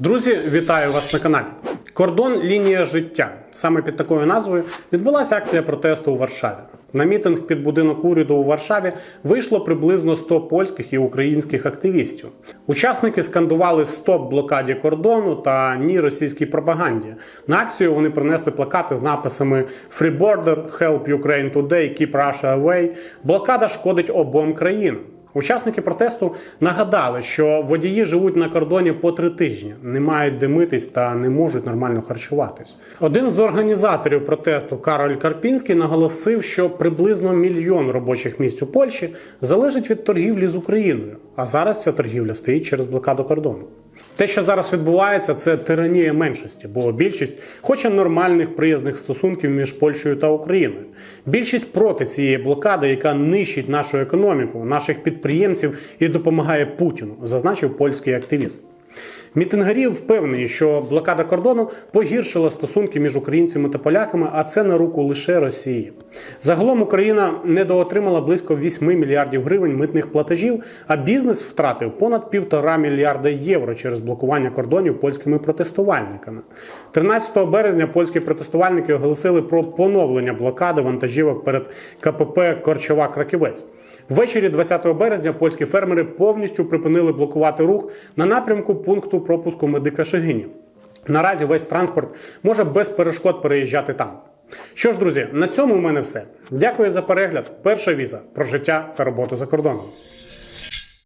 Друзі, вітаю вас на каналі. Кордон лінія життя. Саме під такою назвою відбулася акція протесту у Варшаві. На мітинг під будинок уряду у Варшаві вийшло приблизно 100 польських і українських активістів. Учасники скандували стоп блокаді кордону та ні російській пропаганді. На акцію вони принесли плакати з написами Free Border, Help Ukraine Today, Keep Russia Away. Блокада шкодить обом країнам. Учасники протесту нагадали, що водії живуть на кордоні по три тижні, не мають де митись та не можуть нормально харчуватись. Один з організаторів протесту Кароль Карпінський наголосив, що приблизно мільйон робочих місць у Польщі залежить від торгівлі з Україною. А зараз ця торгівля стоїть через блокаду кордону. Те, що зараз відбувається, це тиранія меншості, бо більшість хоче нормальних приязних стосунків між Польщею та Україною. Більшість проти цієї блокади, яка нищить нашу економіку, наших підприємців і допомагає Путіну, зазначив польський активіст. Мітингарі впевнені, що блокада кордону погіршила стосунки між українцями та поляками, а це на руку лише Росії. Загалом Україна недоотримала близько 8 мільярдів гривень митних платежів, а бізнес втратив понад півтора мільярда євро через блокування кордонів польськими протестувальниками. 13 березня польські протестувальники оголосили про поновлення блокади вантажівок перед КПП Корчова Краківець. Ввечері 20 березня польські фермери повністю припинили блокувати рух на напрямку пункту пропуску медика Шегині. Наразі весь транспорт може без перешкод переїжджати там. Що ж, друзі, на цьому у мене все. Дякую за перегляд. Перша віза про життя та роботу за кордоном.